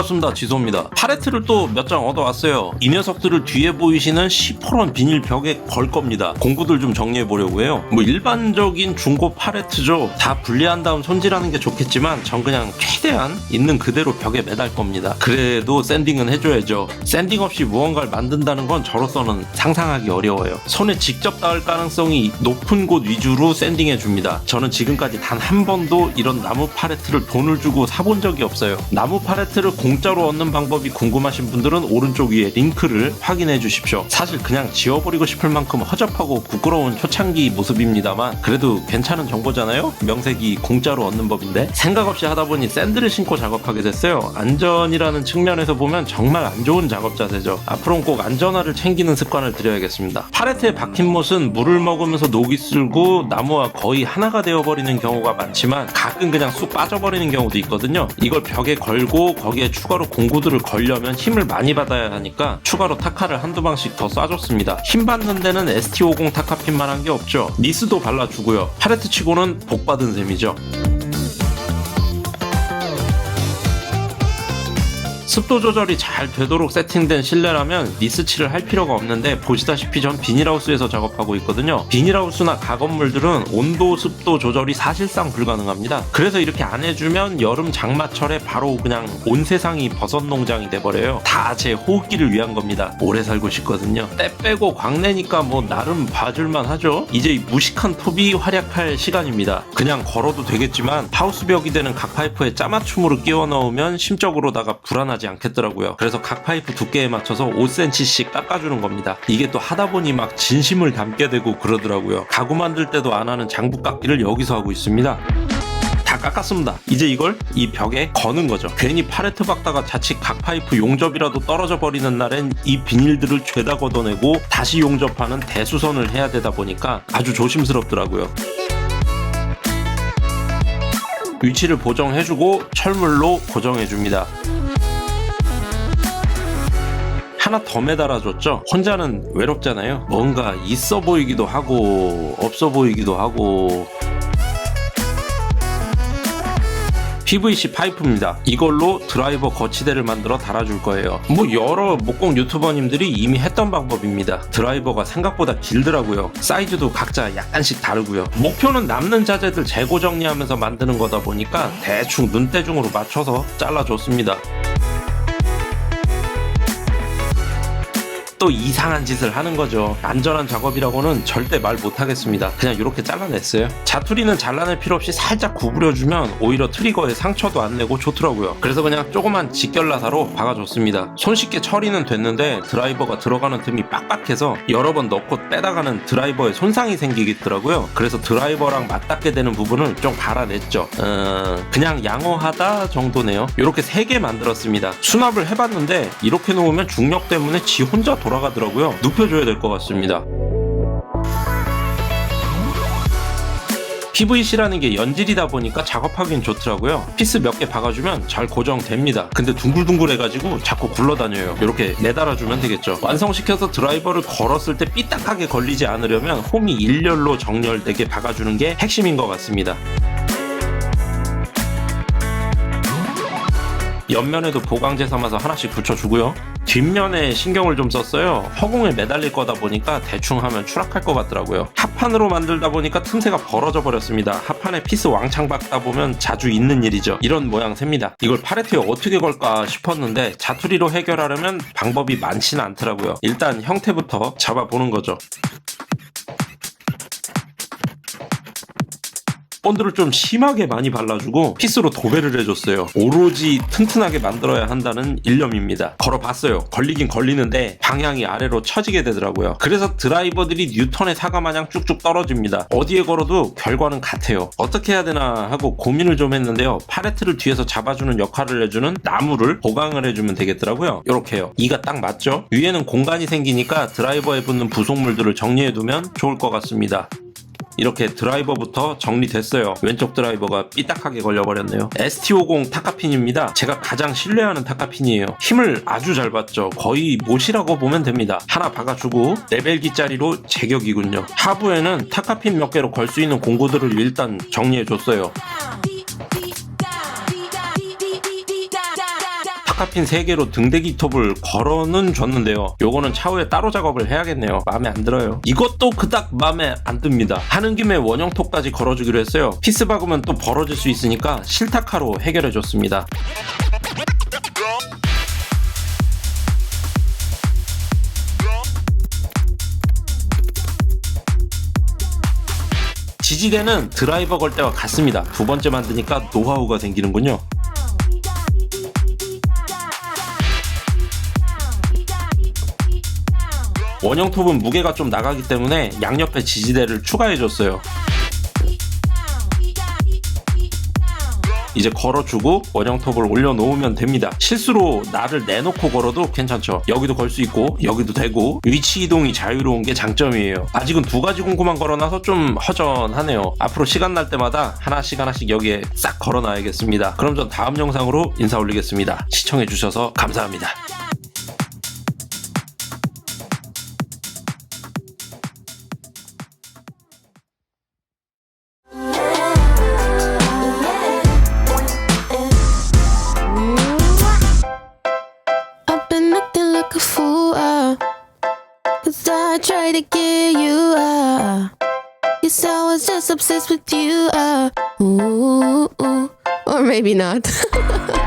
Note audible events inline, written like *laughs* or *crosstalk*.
반갑습니다 지소입니다. 팔레트를 또 몇 장 얻어왔어요. 이 녀석들을 뒤에 보이시는 시퍼런 비닐 벽에 걸 겁니다. 공구들 좀 정리해 보려고 해요. 뭐 일반적인 중고 팔레트죠. 다 분리한 다음 손질하는 게 좋겠지만 전 그냥 최대한 있는 그대로 벽에 매달 겁니다. 그래도 샌딩은 해줘야죠. 샌딩 없이 무언가를 만든다는 건 저로서는 상상하기 어려워요. 손에 직접 닿을 가능성이 높은 곳 위주로 샌딩해 줍니다. 저는 지금까지 단 한 번도 이런 나무 팔레트를 돈을 주고 사본 적이 없어요. 나무 팔레트를 공 짜로 얻는 방법이 궁금하신 분들은 오른쪽 위에 링크를 확인해 주십시오. 사실 그냥 지워버리고 싶을 만큼 허접하고 부끄러운 초창기 모습입니다만 그래도 괜찮은 정보잖아요? 명색이 공짜로 얻는 법인데? 생각 없이 하다 보니 샌드를 신고 작업하게 됐어요. 안전이라는 측면에서 보면 정말 안 좋은 작업 자세죠. 앞으로는 꼭 안전화를 챙기는 습관을 들여야겠습니다. 팔레트에 박힌 못은 물을 먹으면서 녹이 슬고 나무와 거의 하나가 되어버리는 경우가 많지만 가끔 그냥 쑥 빠져버리는 경우도 있거든요. 이걸 벽에 걸고 거기에 추가로 공구들을 걸려면 힘을 많이 받아야 하니까 추가로 타카를 한두 방씩 더 쏴줬습니다. 힘 받는 데는 ST50 타카핀만 한 게 없죠. 니스도 발라주고요. 팔레트 치고는 복 받은 셈이죠 습도 조절이 잘 되도록 세팅된 실내라면 니스칠을 할 필요가 없는데 보시다시피 전 비닐하우스에서 작업하고 있거든요. 비닐하우스나 가건물들은 온도 습도 조절이 사실상 불가능합니다. 그래서 이렇게 안 해주면 여름 장마철에 바로 그냥 온 세상이 버섯 농장이 돼버려요. 다 제 호흡기를 위한 겁니다. 오래 살고 싶거든요. 때 빼고 광내니까 뭐 나름 봐줄만 하죠. 이제 이 무식한 톱이 활약할 시간입니다. 그냥 걸어도 되겠지만 하우스벽이 되는 각 파이프에 짜맞춤으로 끼워 넣으면 심적으로다가 불안하지 않겠더라고요. 그래서 각 파이프 두께에 맞춰서 5cm씩 깎아주는 겁니다. 이게 또 하다 보니 막 진심을 담게 되고 그러더라고요. 가구 만들 때도 안 하는 장부 깎기를 여기서 하고 있습니다. 다 깎았습니다. 이제 이걸 이 벽에 거는 거죠. 괜히 팔레트 박다가 자칫 각 파이프 용접이라도 떨어져 버리는 날엔 이 비닐들을 죄다 걷어내고 다시 용접하는 대수선을 해야 되다 보니까 아주 조심스럽더라고요. 위치를 보정해주고 철물로 고정해줍니다. 하나 더 매달아줬죠. 혼자는 외롭잖아요. 뭔가 있어 보이기도 하고 없어 보이기도 하고 PVC 파이프입니다. 이걸로 드라이버 거치대를 만들어 달아줄 거예요. 뭐 여러 목공 유튜버님들이 이미 했던 방법입니다. 드라이버가 생각보다 길더라고요. 사이즈도 각자 약간씩 다르고요. 목표는 남는 자재들 재고 정리하면서 만드는 거다 보니까 대충 눈대중으로 맞춰서 잘라줬습니다. 또 이상한 짓을 하는 거죠. 안전한 작업이라고는 절대 말 못하겠습니다. 그냥 이렇게 잘라냈어요. 자투리는 잘라낼 필요 없이 살짝 구부려주면 오히려 트리거에 상처도 안 내고 좋더라고요. 그래서 그냥 조그만 직결나사로 박아줬습니다. 손쉽게 처리는 됐는데 드라이버가 들어가는 틈이 빡빡해서 여러 번 넣고 빼다가는 드라이버에 손상이 생기겠더라고요. 그래서 드라이버랑 맞닿게 되는 부분을 좀 갈아냈죠. 어, 그냥 양호하다 정도네요. 이렇게 세 개 만들었습니다. 수납을 해봤는데 이렇게 놓으면 중력 때문에 지 혼자 돌 아가더라고요. 눕혀줘야 될 것 같습니다. PVC라는 게 연질이다 보니까 작업하기는 좋더라고요. 피스 몇 개 박아주면 잘 고정됩니다. 근데 둥글둥글해가지고 자꾸 굴러다녀요. 이렇게 매달아주면 되겠죠. 완성시켜서 드라이버를 걸었을 때 삐딱하게 걸리지 않으려면 홈이 일렬로 정렬되게 박아주는 게 핵심인 것 같습니다. 옆면에도 보강제 삼아서 하나씩 붙여주고요. 뒷면에 신경을 좀 썼어요. 허공에 매달릴 거다 보니까 대충 하면 추락할 것 같더라고요. 합판으로 만들다 보니까 틈새가 벌어져 버렸습니다. 합판에 피스 왕창 박다 보면 자주 있는 일이죠. 이런 모양새입니다. 이걸 팔레트에 어떻게 걸까 싶었는데 자투리로 해결하려면 방법이 많지는 않더라고요. 일단 형태부터 잡아보는 거죠. 본드를 좀 심하게 많이 발라주고 피스로 도배를 해줬어요. 오로지 튼튼하게 만들어야 한다는 일념입니다. 걸어봤어요. 걸리긴 걸리는데 방향이 아래로 처지게 되더라고요. 그래서 드라이버들이 뉴턴의 사과 마냥 쭉쭉 떨어집니다. 어디에 걸어도 결과는 같아요. 어떻게 해야 되나 하고 고민을 좀 했는데요. 팔레트를 뒤에서 잡아주는 역할을 해주는 나무를 보강을 해주면 되겠더라고요. 이렇게요. 이가 딱 맞죠? 위에는 공간이 생기니까 드라이버에 붙는 부속물들을 정리해두면 좋을 것 같습니다. 이렇게 드라이버부터 정리됐어요. 왼쪽 드라이버가 삐딱하게 걸려버렸네요. ST50 타카핀입니다. 제가 가장 신뢰하는 타카핀이에요. 힘을 아주 잘 받죠. 거의 못이라고 보면 됩니다. 하나 박아주고 레벨기짜리로 제격이군요. 하부에는 타카핀 몇 개로 걸 수 있는 공구들을 일단 정리해줬어요. 아까핀 3개로 등대기 톱을 걸어는 줬는데요. 요거는 차후에 따로 작업을 해야겠네요. 마음에 안 들어요. 이것도 그닥 마음에 안 듭니다. 하는 김에 원형 톱까지 걸어주기로 했어요. 피스 박으면 또 벌어질 수 있으니까 실타카로 해결해 줬습니다. 지지대는 드라이버 걸 때와 같습니다. 두 번째 만드니까 노하우가 생기는군요. 원형 톱은 무게가 좀 나가기 때문에 양옆에 지지대를 추가해줬어요. 이제 걸어주고 원형 톱을 올려놓으면 됩니다. 실수로 나를 내놓고 걸어도 괜찮죠. 여기도 걸 수 있고 여기도 되고 위치 이동이 자유로운 게 장점이에요. 아직은 두 가지 공구만 걸어놔서 좀 허전하네요. 앞으로 시간 날 때마다 하나씩 하나씩 여기에 싹 걸어놔야겠습니다. 그럼 전 다음 영상으로 인사 올리겠습니다. 시청해주셔서 감사합니다. Obsessed with you. Uh, ooh, ooh, or maybe not. *laughs*